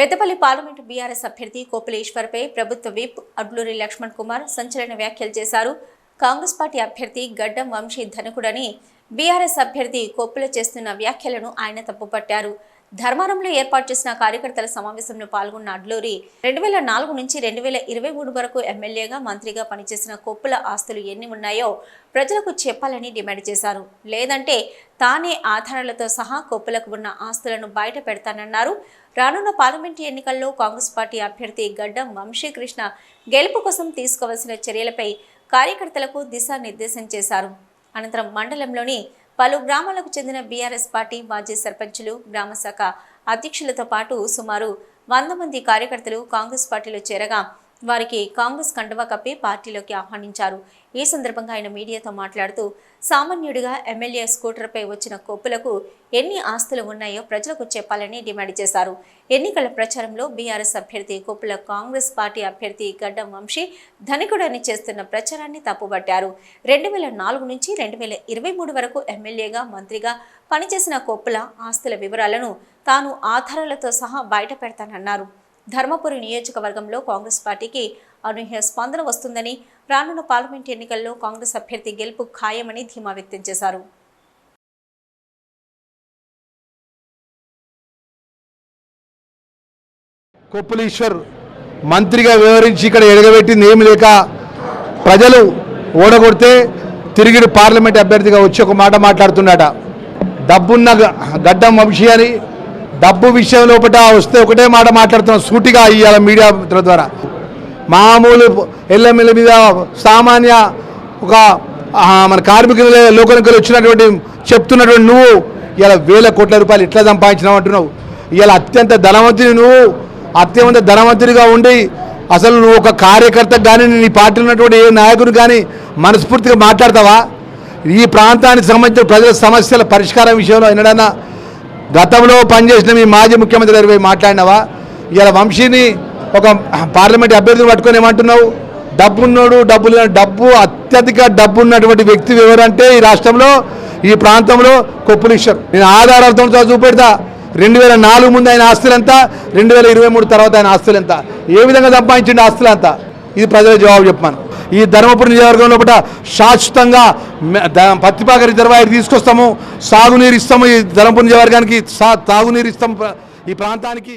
Peddapalli parliament BRS అభ్యర్థి కోపులేశ్వర్పై ప్రభుత్వ whip Adluri Laxman Kumar సంచలన వ్యాఖ్యలు చేశారు. కాంగ్రెస్ పార్టీ అభ్యర్థి గడ్డం వంశీ ధనకుడని బీఆర్ఎస్ అభ్యర్థి కొప్పుల చేస్తున్న వ్యాఖ్యలను ఆయన తప్పుపట్టారు. ధర్మారంలో ఏర్పాటు చేసిన కార్యకర్తల సమావేశంలో పాల్గొన్న అడ్లూరి రెండు వేల నాలుగు నుంచి రెండు వేల ఇరవై మూడు వరకు ఎమ్మెల్యేగా మంత్రిగా పనిచేసిన కొప్పుల ఆస్తులు ఎన్ని ఉన్నాయో ప్రజలకు చెప్పాలని డిమాండ్ చేశారు. లేదంటే తానే ఆధారాలతో సహా కొప్పులకు ఉన్న ఆస్తులను బయట పెడతానన్నారు. రానున్న పార్లమెంటు ఎన్నికల్లో కాంగ్రెస్ పార్టీ అభ్యర్థి గడ్డం వంశీకృష్ణ గెలుపు కోసం తీసుకోవాల్సిన చర్యలపై కార్యకర్తలకు దిశానిర్దేశం చేశారు. అనంతరం మండలంలోని పలు గ్రామాలకు చెందిన బీఆర్ఎస్ పార్టీ మాజీ సర్పంచులు గ్రామ శాఖ అధ్యక్షులతో పాటు సుమారు వంద మంది కార్యకర్తలు కాంగ్రెస్ పార్టీలో చేరగా వారికి కాంగ్రెస్ కండువా కప్పి పార్టీలోకి ఆహ్వానించారు. ఈ సందర్భంగా ఆయన మీడియాతో మాట్లాడుతూ సామాన్యుడిగా ఎమ్మెల్యే స్కూటర్పై వచ్చిన కొప్పులకు ఎన్ని ఆస్తులు ఉన్నాయో ప్రజలకు చెప్పాలని డిమాండ్ చేశారు. ఎన్నికల ప్రచారంలో బీఆర్ఎస్ అభ్యర్థి కొప్పుల కాంగ్రెస్ పార్టీ అభ్యర్థి గడ్డం వంశీ ధనికుడని చేస్తున్న ప్రచారాన్ని తప్పుబట్టారు. రెండు వేల నాలుగు నుంచి రెండు వేల ఇరవై మూడు వరకు ఎమ్మెల్యేగా మంత్రిగా పనిచేసిన కొప్పుల ఆస్తుల వివరాలను తాను ఆధారాలతో సహా బయట పెడతానన్నారు. ధర్మపురి నియోజకవర్గంలో కాంగ్రెస్ పార్టీకి అనూహ్య స్పందన వస్తుందని రానున్న పార్లమెంట్ ఎన్నికల్లో కాంగ్రెస్ అభ్యర్థి గెలుపు ఖాయమని ధీమా వ్యక్తం చేశారు. కొప్పులీశ్వర్ మంత్రిగా వివరించి ఇక్కడ ఎడగబెట్టింది ఏమి లేక ప్రజలు ఓడగొడితే తిరిగి పార్లమెంట్ అభ్యర్థిగా వచ్చి ఒక మాట మాట్లాడుతున్నాడ డబ్బున్న గ- గడ్డం వంశీ అని డబ్బు విషయం లోపల వస్తే ఒకటే మాట మాట్లాడుతున్నాం సూటిగా ఇవాళ మీడియా మిత్రుల ద్వారా. మామూలు ఎల్లమెల్ల మీద సామాన్య ఒక మన కార్మికుల లోకనికలు వచ్చినటువంటి చెప్తున్నటువంటి నువ్వు ఇలా వేల కోట్ల రూపాయలు ఎట్లా సంపాదించినావు అంటున్నావు. ఇలా అత్యంత ధనవంతుని నువ్వు అత్యంత ధనవంతుడిగా ఉండి అసలు నువ్వు ఒక కార్యకర్తకు కానీ నీ పార్టీలో ఉన్నటువంటి ఏ నాయకుడు కానీ మనస్ఫూర్తిగా మాట్లాడతావా? ఈ ప్రాంతానికి సంబంధించిన ప్రజల సమస్యల పరిష్కారం విషయంలో ఎన్నడన్నా గతంలో పనిచేసిన మీ మాజీ ముఖ్యమంత్రి గారి మాట్లాడినావా? ఇలా వంశీని ఒక పార్లమెంట్ అభ్యర్థిని పట్టుకొని ఏమంటున్నావు? డబ్బు ఉన్నోడు డబ్బు డబ్బు అత్యధిక డబ్బు ఉన్నటువంటి వ్యక్తి ఎవరంటే ఈ రాష్ట్రంలో ఈ ప్రాంతంలో కొప్పులీశ్వర్ నేను ఆధారాలతో చూపెడతా. రెండు వేల నాలుగు ముందు ఆయన ఆస్తులు ఎంత? రెండు వేల ఇరవై మూడు తర్వాత ఆయన ఆస్తులు ఏ విధంగా సంపాదించిండు ఆస్తులంతా ఇది ప్రజల జవాబు చెప్పాను ఈ ధర్మపురి నియోజకవర్గం లోపల శాశ్వతంగా పత్తిపాక రిజర్వాయర్ తీసుకొస్తాము. సాగునీరు ఇస్తాము ఈ ధర్మపురి నియోజకవర్గానికి. సా తాగునీరు ఇస్తాము ఈ ప్రాంతానికి.